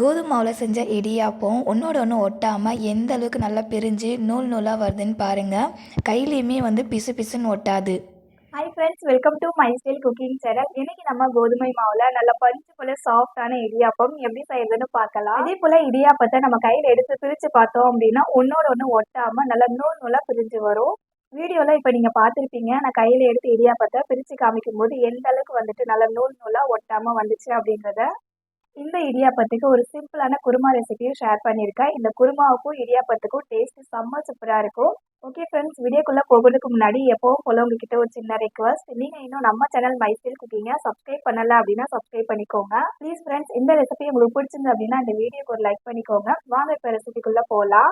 கோதுமை மாவில் செஞ்ச இடியாப்பம் ஒன்றோட ஒன்று ஒட்டாமல் எந்த அளவுக்கு நல்லா பிரிஞ்சு நூல் நூலாக வருதுன்னு பாருங்கள் கையிலையுமே வந்து பிசு பிசுன்னு ஒட்டாது. Hi friends welcome to my style cooking channel இன்னைக்கு நம்ம கோதுமை மாவில் நல்லா பஞ்சு போல சாஃப்டான இடியாப்பம் எப்படி செய்யறதுன்னு பார்க்கலாம். அதே போல இடியாப்பத்தை நம்ம கையில் எடுத்து பிரித்து பார்த்தோம் அப்படின்னா ஒன்னோட ஒன்று ஒட்டாமல் நல்லா நூல் நூலாக பிரிஞ்சு வரும். வீடியோவில் இப்போ நீங்கள் பார்த்துருப்பீங்க. நான் கையில் எடுத்து இடியாப்பத்தை பிரித்து காமிக்கும் போது எந்த அளவுக்கு வந்துட்டு நல்லா நூல் நூலாக ஒட்டாமல் வந்துச்சு அப்படின்றத. இந்த இடியாப்பத்துக்கு ஒரு சிம்பிளான குருமா ரெசிபியும் ஷேர் பண்ணியிருக்கேன். இந்த குருமாவுக்கும் இடியாப்பத்துக்கும் டேஸ்ட் செம்ம சூப்பராக இருக்கும். ஓகே ஃப்ரெண்ட்ஸ் வீடியோக்குள்ளே போகிறதுக்கு முன்னாடி எப்போவும் போல உங்ககிட்ட ஒரு சின்ன ரெக்வஸ்ட் நீங்கள் இன்னும் நம்ம சேனல் மைசூர் குக்கிங்க சப்ஸ்கிரைப் பண்ணல அப்படின்னா சப்ஸ்கிரைப் பண்ணிக்கோங்க. ப்ளீஸ் ஃப்ரெண்ட்ஸ் இந்த ரெசிபி உங்களுக்கு பிடிச்சிருந்து அப்படின்னா இந்த வீடியோக்கு ஒரு லைக் பண்ணிக்கோங்க. வாங்க இப்போ ரெசிபிக்குள்ளே போகலாம்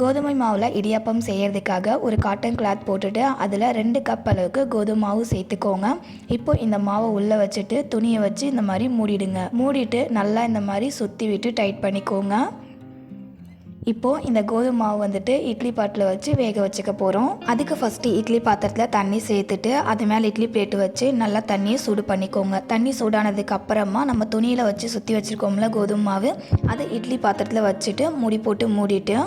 கோதுமை மாவில் இடியாப்பம் செய்கிறதுக்காக ஒரு காட்டன் கிளாத் போட்டுட்டு அதில் ரெண்டு கப் அளவுக்கு கோதுமை மாவு சேர்த்துக்கோங்க. இப்போ இந்த மாவை உள்ளே வச்சுட்டு துணியை வச்சு இந்த மாதிரி மூடிடுங்க. மூடிட்டு நல்லா இந்த மாதிரி சுற்றி விட்டு டைட் பண்ணிக்கோங்க. இப்போது இந்த கோதுமை மாவு வந்துட்டு இட்லி பாட்டில் வச்சு வேக வச்சுக்க போகிறோம் அதுக்கு ஃபஸ்ட்டு இட்லி பாத்திரத்தில் தண்ணி சேர்த்துட்டு அது மேலே இட்லி பிளேட்டு வச்சு நல்லா தண்ணியை சூடு பண்ணிக்கோங்க. தண்ணி சூடானதுக்கு அப்புறமா நம்ம துணியில் வச்சு சுற்றி வச்சுருக்கோம்ல கோதுமை மாவு அதை இட்லி பாத்திரத்தில் வச்சுட்டு மூடி போட்டு மூடிட்டு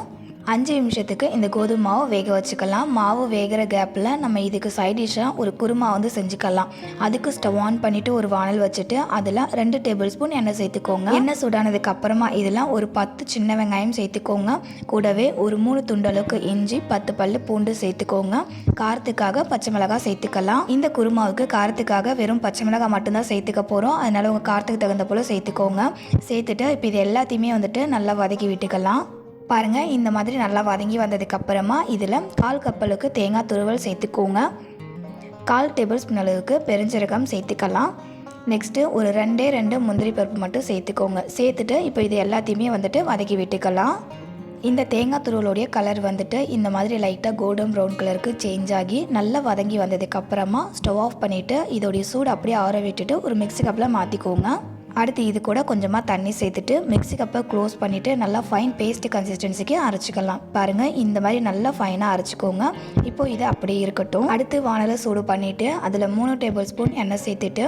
அஞ்சு நிமிஷத்துக்கு இந்த கோதுமை மாவு வேக வச்சுக்கலாம். மாவு வேகிற கேப்பில் நம்ம இதுக்கு சைட் டிஷ்ஷாக ஒரு குருமா வந்து செஞ்சுக்கலாம். அதுக்கு ஸ்டவ் ஆன் பண்ணிவிட்டு ஒரு வானல் வச்சுட்டு அதில் ரெண்டு டேபிள் ஸ்பூன் எண்ணெய் சேர்த்துக்கோங்க. எண்ணெய் சூடானதுக்கு அப்புறமா இதில் ஒரு பத்து சின்ன வெங்காயம் சேர்த்துக்கோங்க. கூடவே ஒரு மூணு துண்டு அளவுக்கு இஞ்சி பத்து பல்லு பூண்டு சேர்த்துக்கோங்க. காரத்துக்காக பச்சை மிளகாய் சேர்த்துக்கலாம். இந்த குருமாவுக்கு காரத்துக்காக வெறும் பச்சை மிளகாய் மட்டும்தான் சேர்த்துக்க போகிறோம் அதனால் உங்கள் காரத்துக்கு தகுந்த போல் சேர்த்துக்கோங்க. சேர்த்துட்டு இப்போ இது எல்லாத்தையுமே வந்துட்டு நல்லா வதக்கி விட்டுக்கலாம். பாருங்கள் இந்த மாதிரி நல்லா வதங்கி வந்ததுக்கப்புறமா இதில் கால் கப்பலுக்கு தேங்காய் துருவல் சேர்த்துக்கோங்க. கால் டேபிள் ஸ்பூன் அளவுக்கு பெருஞ்சீரகம் சேர்த்துக்கலாம். நெக்ஸ்ட்டு ஒரு ரெண்டே ரெண்டு முந்திரி பருப்பு மட்டும் சேர்த்துக்கோங்க. சேர்த்துட்டு இப்போ இது எல்லாத்தையுமே வந்துட்டு வதக்கி விட்டுக்கலாம். இந்த தேங்காய் துருவலுடைய கலர் வந்துட்டு இந்த மாதிரி லைட்டாக கோல்டன் ப்ரௌன் கலருக்கு சேஞ்ச் ஆகி நல்லா வதங்கி வந்ததுக்கப்புறமா ஸ்டவ் ஆஃப் பண்ணிவிட்டு இதோடைய சூடு அப்படியே ஆற விட்டுட்டு ஒரு மிக்சி கப்பில் மாற்றிக்கோங்க அடுத்து இது கூட கொஞ்சமாக தண்ணி சேர்த்துட்டு மிக்சி கப்பை க்ளோஸ் பண்ணிவிட்டு நல்லா ஃபைன் பேஸ்ட் கன்சிஸ்டன்சிக்கு அரைச்சிக்கலாம். பாருங்கள் இந்த மாதிரி நல்லா ஃபைனாக அரைச்சிக்கோங்க. இப்போ இது அப்படியே இருக்கட்டும். அடுத்து வானலை சூடு பண்ணிவிட்டு அதில் மூணு டேபிள் ஸ்பூன் எண்ணெய் சேர்த்துட்டு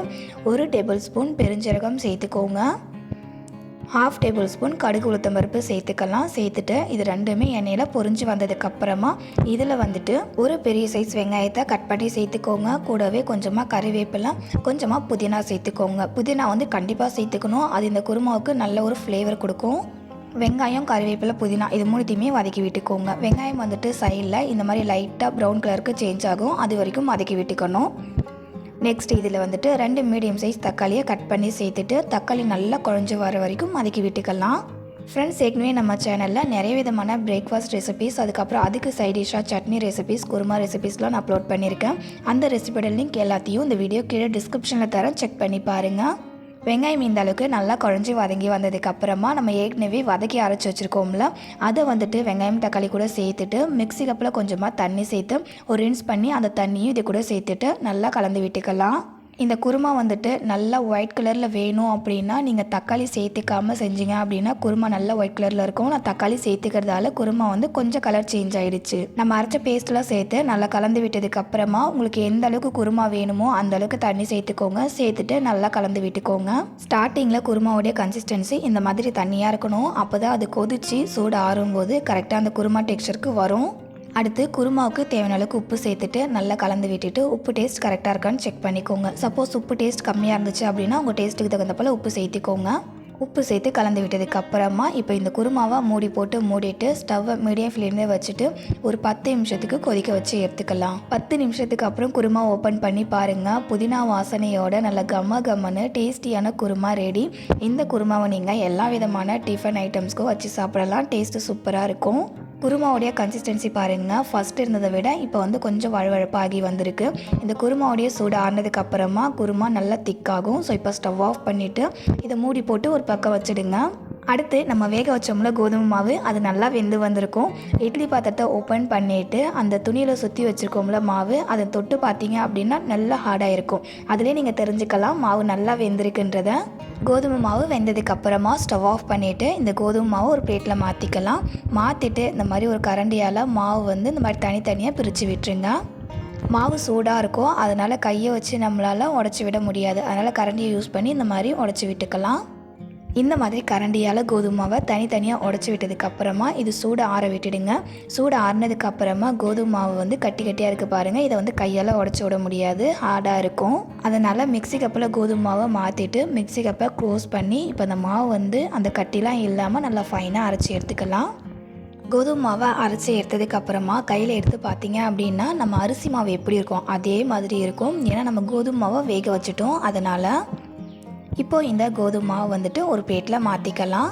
ஒரு டேபிள் ஸ்பூன் பெருஞ்சீரகம் சேர்த்துக்கோங்க. ஹாஃப் டேபிள் ஸ்பூன் கடுகு உளுத்தம் பருப்பு சேர்த்துக்கலாம். சேர்த்துட்டு இது ரெண்டுமே எண்ணெயில் பொறிஞ்சு வந்ததுக்கப்புறமா இதில் வந்துட்டு ஒரு பெரிய சைஸ் வெங்காயத்தை கட் பண்ணி சேர்த்துக்கோங்க. கூடவே கொஞ்சமாக கறிவேப்பிலை கொஞ்சமாக புதினா சேர்த்துக்கோங்க. புதினா வந்து கண்டிப்பாக சேர்த்துக்கணும். அது இந்த குருமாவுக்கு நல்ல ஒரு ஃப்ளேவர் கொடுக்கும். வெங்காயம் கறிவேப்பிலை புதினா இது மூணுத்தையுமே வதக்கி விட்டுக்கோங்க. வெங்காயம் வந்துட்டு சைடில் இந்த மாதிரி லைட்டாக ப்ரௌன் கலருக்கு சேஞ்ச் ஆகும். அது வரைக்கும் வதக்கி விட்டுக்கணும். நெக்ஸ்ட் இதில் வந்துட்டு ரெண்டு மீடியம் சைஸ் தக்காளியை கட் பண்ணி சேர்த்துட்டு தக்காளி நல்லா குழஞ்சி வர வரைக்கும் வதக்கி விட்டுக்கலாம். ஃப்ரெண்ட்ஸ் ஏற்கனவே நம்ம சேனலில் நிறைய விதமான பிரேக்ஃபாஸ்ட் ரெசிபீஸ் அதுக்கப்புறம் அதுக்கு சைடிஷாக சட்னி ரெசிபீஸ் குருமா ரெசிபீஸ்லாம் நான் அப்லோட் பண்ணியிருக்கேன். அந்த ரெசிபியோட லிங்க் எல்லாத்தையும் இந்த வீடியோ கீழே டிஸ்கிரிப்ஷனில் தரேன். செக் பண்ணி பாருங்கள் வெங்காயம் இந்த அளவுக்கு நல்லா குழஞ்சி வதங்கி வந்ததுக்கப்புறமா நம்ம ஏற்கனவே வதக்கி அரைச்சி வச்சுருக்கோம்ல அதை வந்துட்டு வெங்காயம் தக்காளி கூட சேர்த்துட்டு மிக்சி கப்பில் கொஞ்சமாக தண்ணி சேர்த்து ஒரு ரின்ஸ் பண்ணி அந்த தண்ணியும் இது கூட சேர்த்துட்டு நல்லா கலந்து விட்டுக்கலாம். இந்த குருமா வந்துட்டு நல்லா ஒயிட் கலரில் வேணும் அப்படின்னா நீங்கள் தக்காளி சேர்த்துக்காமல் செஞ்சீங்க அப்படின்னா குருமா நல்லா ஒயிட் கலரில் இருக்கும். நான் தக்காளி சேர்த்துக்கிறதால குருமா வந்து கொஞ்சம் கலர் சேஞ்ச் ஆகிடுச்சு நம்ம அரைச்ச பேஸ்ட்லாம் சேர்த்து நல்லா கலந்து விட்டதுக்கு அப்புறமா உங்களுக்கு எந்த அளவுக்கு குருமா வேணுமோ அந்த அளவுக்கு தண்ணி சேர்த்துக்கோங்க. சேர்த்துட்டு நல்லா கலந்து விட்டுக்கோங்க. ஸ்டார்டிங்கில் குருமாவுடைய கன்சிஸ்டன்சி இந்த மாதிரி தண்ணியாக இருக்கணும். அப்போ தான் அது கொதிச்சு சூடு ஆறும்போது கரெக்டாக அந்த குருமா டெக்ஸ்டருக்கு வரும். அடுத்து குருமாவுக்கு தேவையான அளவுக்கு உப்பு சேர்த்துட்டு நல்லா கலந்து விட்டுட்டு உப்பு டேஸ்ட் கரெக்டாக இருக்கான்னு செக் பண்ணிக்கோங்க. சப்போஸ் உப்பு டேஸ்ட் கம்மியாக இருந்துச்சு அப்படின்னா உங்கள் டேஸ்ட்டுக்கு தகுந்த போல் உப்பு சேர்த்துக்கோங்க. உப்பு சேர்த்து கலந்து விட்டதுக்கு அப்புறமா இப்போ இந்த குருமாவை மூடி போட்டு மூடிட்டு ஸ்டவ்வை மீடியம் ஃப்ளேம்லேயே வச்சுட்டு ஒரு பத்து நிமிஷத்துக்கு கொதிக்க வச்சு எடுத்துக்கலாம். பத்து நிமிஷத்துக்கு அப்புறம் குருமா ஓப்பன் பண்ணி பாருங்கள் புதினா வாசனையோட நல்ல கம்ம கம்மன்னு டேஸ்டியான குருமா ரெடி இந்த குருமாவை நீங்கள் எல்லா விதமான டிஃபன் ஐட்டம்ஸ்க்கும் வச்சு சாப்பிடலாம். டேஸ்ட்டு சூப்பராக இருக்கும். குருமாவுடைய கன்சிஸ்டன்சி பாருங்கள் ஃபஸ்ட் இருந்ததை விட இப்போ வந்து கொஞ்சம் வழவழப்பாகி வந்திருக்கு. இந்த குருமாவுடைய சூடு ஆறினதுக்கு அப்புறமா குருமா நல்லா திக்காகும் ஸோ இப்போ ஸ்டவ் ஆஃப் பண்ணிவிட்டு இதை மூடி போட்டு ஒரு பக்கம் வச்சுடுங்க. அடுத்து நம்ம வேக வச்சோம்ல கோதுமை மாவு அது நல்லா வெந்து வந்திருக்கும். இட்லி பாத்திரத்தை ஓப்பன் பண்ணிவிட்டு அந்த துணியில் சுற்றி வச்சுருக்கோம்ல மாவு அதை தொட்டு பார்த்தீங்க அப்படின்னா நல்லா ஹார்டாக இருக்கும். அதுலேயே நீங்கள் தெரிஞ்சுக்கலாம் மாவு நல்லா வெந்திருக்குன்றதை. கோதுமை மாவு வெந்ததுக்கு அப்புறமா ஸ்டவ் ஆஃப் பண்ணிவிட்டு இந்த கோதுமை மாவு ஒரு பிளேட்டில் மாற்றிக்கலாம் மாற்றிட்டு இந்த மாதிரி ஒரு கரண்டியால் மாவு வந்து இந்த மாதிரி தனித்தனியாக பிரித்து விட்டுருங்க. மாவு சூடாக இருக்கும் அதனால் கையை வச்சு நம்மளால் உடச்சி விட முடியாது. அதனால் கரண்டியை யூஸ் பண்ணி இந்த மாதிரி உடச்சி விட்டுக்கலாம். இந்த மாதிரி கரண்டியால் கோதுமாவை தனித்தனியாக உடச்சி விட்டதுக்கப்புறமா இது சூடு ஆற விட்டுடுங்க. சூடு ஆறினதுக்கப்புறமா கோதுமை மாவு வந்து கட்டி கட்டியாக இருக்குது பாருங்கள் இதை வந்து கையால் உடச்சி விட முடியாது. ஹார்டாக இருக்கும். அதனால் மிக்ஸி கப்பில் கோதுமை மாவை மாற்றிட்டு மிக்ஸி கப்பை க்ளோஸ் பண்ணி இப்போ அந்த மாவு வந்து அந்த கட்டிலாம் இல்லாமல் நல்லா ஃபைனாக அரைச்சி எடுத்துக்கலாம். கோதுமை மாவை அரைச்சி எடுத்ததுக்கப்புறமா கையில் எடுத்து பார்த்தீங்க அப்படின்னா நம்ம அரிசி மாவு எப்படி இருக்கும்? அதே மாதிரி இருக்கும். ஏன்னா நம்ம கோதுமை மாவை வேக வச்சுட்டோம். அதனால் இப்போ இந்த கோதுமை மாவு வந்துட்டு ஒரு பிளேட்டில் மாற்றிக்கலாம்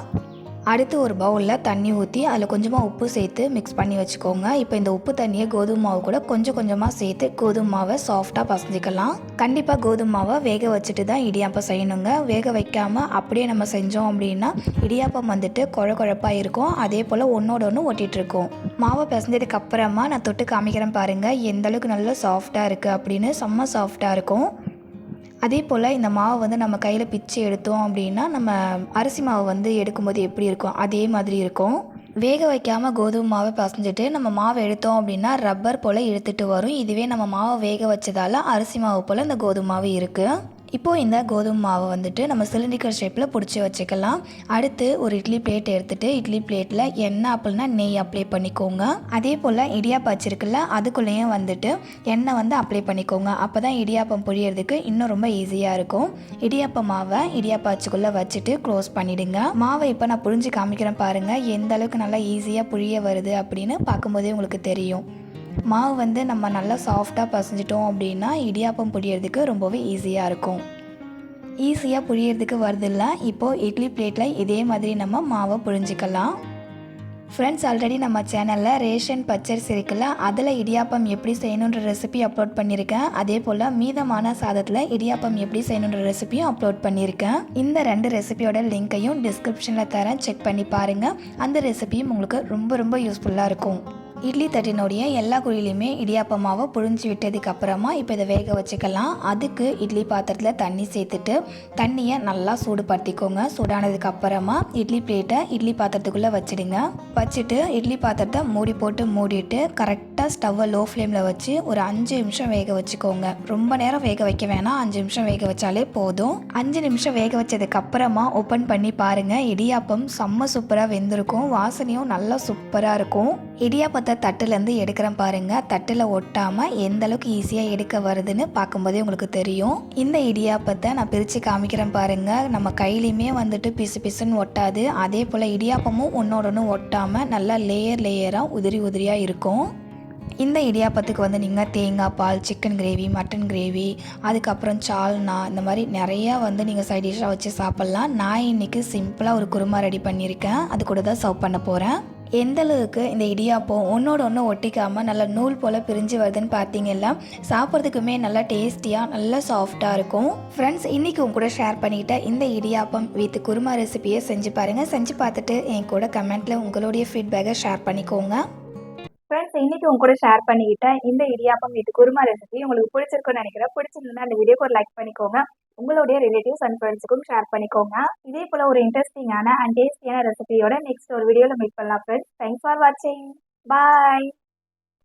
அடுத்து ஒரு பவுலில் தண்ணி ஊற்றி அதில் கொஞ்சமாக உப்பு சேர்த்து மிக்ஸ் பண்ணி வச்சுக்கோங்க. இப்போ இந்த உப்பு தண்ணியை கோதுமை மாவு கூட கொஞ்சம் கொஞ்சமாக சேர்த்து கோதுமை மாவை சாஃப்டாக பசஞ்சிக்கலாம். கண்டிப்பாக கோதுமை மாவை வேக வச்சுட்டு தான் இடியாப்பம் செய்யணுங்க. வேக வைக்காமல் அப்படியே நம்ம செஞ்சோம் அப்படின்னா இடியாப்பம் வந்துட்டு குழ குழப்பாக இருக்கும். அதே போல் ஒன்றோட ஒன்று ஒட்டிகிட்டு இருக்கும். மாவை பிசைஞ்சதுக்கு அப்புறமா நான் தொட்டு காமிக்கிறேன் பாருங்கள் எந்தளவுக்கு நல்லா சாஃப்டாக இருக்குது அப்படின்னு. செம்ம சாஃப்டாக இருக்கும். அதே போல் இந்த மாவை வந்து நம்ம கையில் பிச்சு எடுத்தோம் அப்படின்னா நம்ம அரிசி மாவு வந்து எடுக்கும்போது எப்படி இருக்கும்? அதே மாதிரி இருக்கும். வேக வைக்காமல் கோதுமை மாவை பசஞ்சிட்டு நம்ம மாவை எடுத்தோம் அப்படின்னா ரப்பர் போல் இழுத்துட்டு வரும். இதுவே நம்ம மாவை வேக வச்சதால் அரிசி மாவு போல் இந்த கோதுமை மாவு இருக்குது இப்போது இந்த கோதுமை மாவை வந்துட்டு நம்ம சிலிண்டிக்கல் ஷேப்பில் பிடிச்சி வச்சுக்கலாம். அடுத்து ஒரு இட்லி பிளேட் எடுத்துட்டு இட்லி பிளேட்டில் எண்ணெய் அப்படின்னா நெய் அப்ளை பண்ணிக்கோங்க. அதே போல் இடியாப்பம் வச்சிருக்குல்ல அதுக்குள்ளேயும் வந்துட்டு எண்ணெய் வந்து அப்ளை பண்ணிக்கோங்க. அப்போ தான் இடியாப்பம் புழியறதுக்கு இன்னும் ரொம்ப ஈஸியாக இருக்கும். இடியாப்ப மாவை இடியாப்பம் அச்சுக்குள்ளே வச்சுட்டு க்ளோஸ் பண்ணிவிடுங்க மாவை இப்போ நான் புழிஞ்சு காமிக்கிறேன் பாருங்கள் எந்த அளவுக்கு நல்லா ஈஸியாக புழிய வருது அப்படின்னு பார்க்கும்போதே உங்களுக்கு தெரியும். மாவு வந்து நம்ம நல்லா சாஃப்டாக பசஞ்சிட்டோம் அப்படின்னா இடியாப்பம் புழியறதுக்கு ரொம்பவே ஈஸியாக இருக்கும். ஈஸியாக புழியறதுக்கு வருதில்ல இப்போது இட்லி பிளேட்டில் இதே மாதிரி நம்ம மாவை புழிஞ்சிக்கலாம். ஃப்ரெண்ட்ஸ் ஆல்ரெடி நம்ம சேனலில் ரேஷன் பச்சரிசி இருக்குல்ல அதில் இடியாப்பம் எப்படி செய்யணுன்ற ரெசிபி அப்லோட் பண்ணியிருக்கேன் அதே போல் மீதமான சாதத்தில் இடியாப்பம் எப்படி செய்யணுன்ற ரெசிபியும் அப்லோட் பண்ணியிருக்கேன் இந்த ரெண்டு ரெசிபியோட லிங்க்கையும் டிஸ்கிரிப்ஷனில் தரேன். செக் பண்ணி பாருங்கள் அந்த ரெசிபியும் உங்களுக்கு ரொம்ப ரொம்ப யூஸ்ஃபுல்லாக இருக்கும். இட்லி தட்டினுடைய எல்லா குழியிலையுமே இடியாப்ப மாவை புழிஞ்சு விட்டதுக்கு அப்புறமா இப்போ இதை வேக வச்சுக்கலாம். அதுக்கு இட்லி பாத்திரத்தில் தண்ணி சேர்த்துட்டு தண்ணியை நல்லா சூடுபடுத்திக்கோங்க. சூடானதுக்கு அப்புறமா இட்லி பிளேட்டை இட்லி பாத்திரத்துக்குள்ளே வச்சிடுங்க. வச்சுட்டு இட்லி பாத்திரத்தை மூடி போட்டு மூடிட்டு கரெக்டாக ஸ்டவ்வை லோ ஃப்ளேமில் வச்சு ஒரு அஞ்சு நிமிஷம் வேக வச்சுக்கோங்க. ரொம்ப நேரம் வேக வைக்க வேணாம். அஞ்சு நிமிஷம் வேக வச்சாலே போதும். அஞ்சு நிமிஷம் வேக வச்சதுக்கு அப்புறமா ஓப்பன் பண்ணி பாருங்க. இடியாப்பம் செம்ம சூப்பராக வெந்திருக்கும். வாசனையும் நல்லா சூப்பராக இருக்கும். இடியாப்பத்தை தட்டுலேருந்து எடுக்கிறேன் பாருங்கள் தட்டில் ஒட்டாமல் எந்த அளவுக்கு ஈஸியாக எடுக்க வருதுன்னு பார்க்கும்போதே உங்களுக்கு தெரியும். இந்த இடியாப்பத்தை நான் பிரித்து காமிக்கிறேன் பாருங்கள் நம்ம கையிலையுமே வந்துட்டு பிசு பிசுன்னு ஒட்டாது. அதே போல் இடியாப்பமும் ஒன்றோட ஒன்று ஒட்டாமல் நல்லா லேயர் லேயராக உதிரி உதிரியாக இருக்கும். இந்த இடியாப்பத்துக்கு வந்து நீங்கள் தேங்காய் பால் சிக்கன் கிரேவி மட்டன் கிரேவி அதுக்கப்புறம் சால்னா இந்த மாதிரி நிறையா வந்து நீங்கள் சைட் டிஷ்ஷாக வச்சு சாப்பிட்லாம். நான் இன்றைக்கி சிம்பிளாக ஒரு குருமா ரெடி பண்ணியிருக்கேன். அது கூட தான் சர்வ் பண்ண போகிறேன் எந்தளவுக்கு இந்த இடியாப்பம் ஒன்றோட ஒன்று ஒட்டிக்காமல் நல்லா நூல் போல் பிரிஞ்சு வருதுன்னு பார்த்தீங்கன்னா சாப்பிட்றதுக்குமே நல்லா டேஸ்டியாக நல்லா சாஃப்டாக இருக்கும். ஃப்ரெண்ட்ஸ் இன்றைக்கி உங்க கூட ஷேர் பண்ணிக்கிட்ட இந்த இடியாப்பம் வித் குருமா ரெசிபியை செஞ்சு பாருங்கள் செஞ்சு பார்த்துட்டு என் கூட கமெண்ட்டில் உங்களுடைய ஃபீட்பேக்கை ஷேர் பண்ணிக்கோங்க. ஃப்ரெண்ட்ஸ் இன்னைக்கு உங்க கூட ஷேர் பண்ணிக்கிட்டேன் இந்த இடியாப்பம் வீட்டு குருமா ரெசிபி உங்களுக்கு பிடிச்சிருக்கும்னு நினைக்கிறேன். பிடிச்சிருந்தா அந்த வீடியோக்கு ஒரு லைக் பண்ணிக்கோங்க. உங்களுடைய ரிலேட்டிவ்ஸ் அண்ட் ஃப்ரெண்ட்ஸுக்கும் ஷேர் பண்ணிக்கோங்க. இதே போல் ஒரு இன்ட்ரெஸ்டிங்கான அண்ட் டேஸ்டியான ரெசிபியோட நெக்ஸ்ட் ஒரு வீடியோவில் மீட் பண்ணலாம் ஃப்ரெண்ட்ஸ் தேங்க்ஸ் ஃபார் வாட்சிங் பாய்